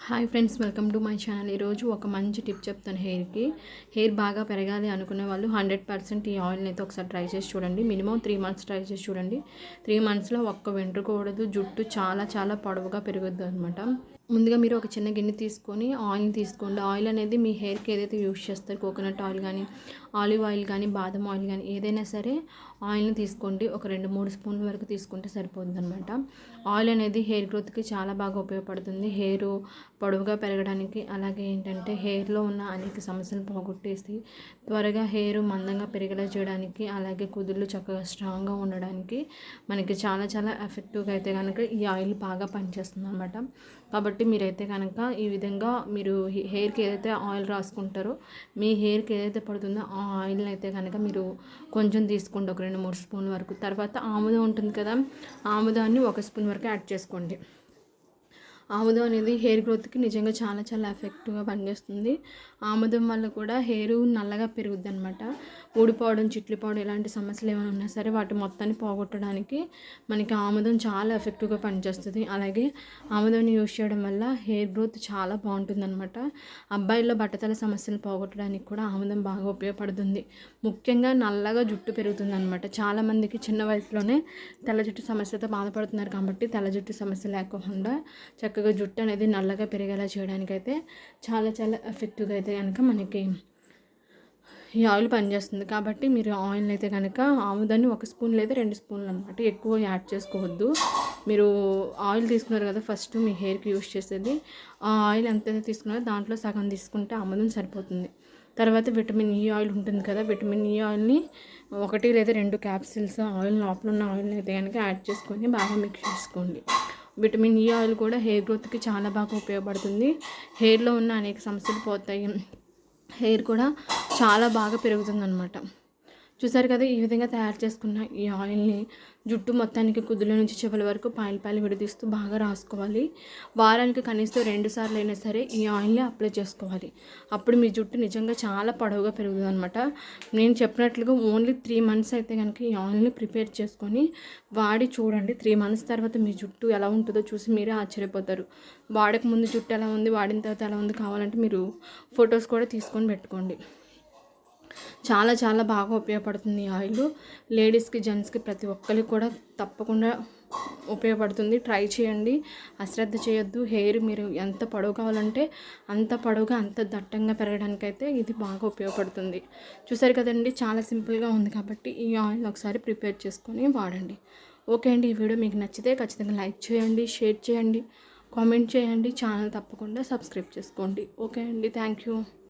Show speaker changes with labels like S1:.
S1: Hi friends welcome to my channel ఈరోజు ఒక మంచి టిప్ చెప్తాను హెయిర్కి హెయిర్ బాగా పెరగాలి అనుకునే వాళ్ళు హండ్రెడ్ పర్సెంట్ ఈ ఆయిల్ని అయితే ఒకసారి ట్రై చేసి చూడండి. మినిమం త్రీ మంత్స్ ట్రై చేసి చూడండి. త్రీ మంత్స్లో ఒక్క వెంట్రుకోవడదు జుట్టు చాలా చాలా పొడవుగా పెరుగుద్ది అనమాట ముందుగా మీరు ఒక చిన్న గిన్నె తీసుకొని ఆయిల్ని తీసుకోండి. ఆయిల్ అనేది మీ హెయిర్కి ఏదైతే యూస్ చేస్తారు కోకోనట్ ఆయిల్ కానీ ఆలివ్ ఆయిల్ కానీ బాదం ఆయిల్ కానీ ఏదైనా సరే ఆయిల్ని తీసుకోండి. ఒక రెండు మూడు స్పూన్ల వరకు తీసుకుంటే సరిపోతుంది అనమాట ఆయిల్ అనేది హెయిర్ గ్రోత్కి చాలా బాగా ఉపయోగపడుతుంది. హెయిర్ పొడవుగా పెరగడానికి అలాగే ఏంటంటే హెయిర్లో ఉన్న అనేక సమస్యలు పోగొట్టేసి త్వరగా హెయిర్ మందంగా పెరిగేలా చేయడానికి అలాగే కుదుళ్ళు చక్కగా స్ట్రాంగ్గా ఉండడానికి మనకి చాలా చాలా ఎఫెక్టివ్గా అయితే కనుక ఈ ఆయిల్ బాగా పనిచేస్తుంది అనమాట కాబట్టి కాబట్టి మీరైతే కనుక ఈ విధంగా మీరు హెయిర్కి ఏదైతే ఆయిల్ రాసుకుంటారో మీ హెయిర్కి ఏదైతే పడుతుందో ఆ ఆయిల్ని అయితే కనుక మీరు కొంచెం తీసుకోండి. ఒక రెండు మూడు స్పూన్ వరకు. తర్వాత ఆముదం ఉంటుంది కదా ఆముదాన్ని ఒక స్పూన్ వరకు యాడ్ చేసుకోండి. ఆముదం అనేది హెయిర్ గ్రోత్కి నిజంగా చాలా చాలా ఎఫెక్టివ్గా పనిచేస్తుంది. ఆముదం వల్ల కూడా హెయిర్ నల్లగా పెరుగుద్ది అనమాట ఊడిపోవడం చిట్లిపోవడం ఇలాంటి సమస్యలు ఏమైనా ఉన్నా సరే వాటి మొత్తాన్ని పోగొట్టడానికి మనకి ఆముదం చాలా ఎఫెక్టివ్గా పనిచేస్తుంది. అలాగే ఆముదంని యూజ్ చేయడం వల్ల హెయిర్ గ్రోత్ చాలా బాగుంటుంది అనమాట అబ్బాయిల్లో బట్టతల సమస్యలు పోగొట్టడానికి కూడా ఆముదం బాగా ఉపయోగపడుతుంది. ముఖ్యంగా నల్లగా జుట్టు పెరుగుతుంది అనమాట చాలామందికి చిన్న వయసులోనే తెల్ల జుట్టు సమస్యతో బాధపడుతున్నారు కాబట్టి తెల్ల జుట్టు సమస్య లేకుండా చక్కగా చక్కగా జుట్టు అనేది నల్లగా పెరిగేలా చేయడానికైతే చాలా చాలా ఎఫెక్టివ్గా అయితే కనుక మనకి ఈ ఆయిల్ పనిచేస్తుంది. కాబట్టి మీరు ఆయిల్ అయితే కనుక ఆముదాన్ని ఒక స్పూన్ లేదా రెండు స్పూన్లు అనమాట ఎక్కువ యాడ్ చేసుకోవద్దు. మీరు ఆయిల్ తీసుకున్నారు కదా ఫస్ట్ మీ హెయిర్కి యూస్ చేసేది. ఆ ఆయిల్ ఎంత తీసుకున్నారో దాంట్లో సగం తీసుకుంటే ఆముదం సరిపోతుంది. తర్వాత విటమిన్ ఈ ఆయిల్ ఉంటుంది కదా విటమిన్ ఈ ఆయిల్ని ఒకటి లేదా రెండు క్యాప్సిల్స్ ఆయిల్ లోపల ఉన్న ఆయిల్ని అయితే కనుక యాడ్ చేసుకొని బాగా మిక్స్ చేసుకోండి. విటమిన్ ఈ ఆయిల్ కూడా హెయిర్ గ్రోత్కి చాలా బాగా ఉపయోగపడుతుంది. హెయిర్లో ఉన్న అనేక సమస్యలు పోతాయి. హెయిర్ కూడా చాలా బాగా పెరుగుతుంది అనమాట చూసారు కదా ఈ విధంగా తయారు చేసుకున్న ఈ ఆయిల్ని జుట్టు మొత్తానికి కుదుల నుంచి చివరి వరకు పాయలు పాయలు విడదీస్తూ బాగా రాసుకోవాలి. వారానికి కనీసం రెండు సార్లు అయినా సరే ఈ ఆయిల్ని అప్లై చేసుకోవాలి. అప్పుడు మీ జుట్టు నిజంగా చాలా పొడవుగా పెరుగుతుంది అనమాట నేను చెప్పినట్లుగా ఓన్లీ త్రీ మంత్స్ అయితే కనుక ఈ ఆయిల్ని ప్రిపేర్ చేసుకొని వాడి చూడండి. త్రీ మంత్స్ తర్వాత మీ జుట్టు ఎలా ఉంటుందో చూసి మీరే ఆశ్చర్యపోతారు. వాడక ముందు జుట్టు ఎలా ఉంది వాడిన తర్వాత ఎలా ఉంది కావాలంటే మీరు ఫొటోస్ కూడా తీసుకొని పెట్టుకోండి. చాలా చాలా బాగా ఉపయోగపడుతుంది ఈ ఆయిల్. లేడీస్కి జెంట్స్కి ప్రతి ఒక్కరికి కూడా తప్పకుండా ఉపయోగపడుతుంది. ట్రై చేయండి. అశ్రద్ధ చేయొద్దు. హెయిర్ మీరు ఎంత పొడవు కావాలంటే అంత పొడవుగా అంత దట్టంగా పెరగడానికైతే ఇది బాగా ఉపయోగపడుతుంది. చూసారు కదండి? చాలా సింపుల్గా ఉంది కాబట్టి ఈ ఆయిల్ ఒకసారి ప్రిపేర్ చేసుకొని వాడండి. ఓకే అండి. ఈ వీడియో మీకు నచ్చితే ఖచ్చితంగా లైక్ చేయండి షేర్ చేయండి కామెంట్ చేయండి. ఛానల్ తప్పకుండా సబ్స్క్రైబ్ చేసుకోండి. ఓకే అండి. Thank you.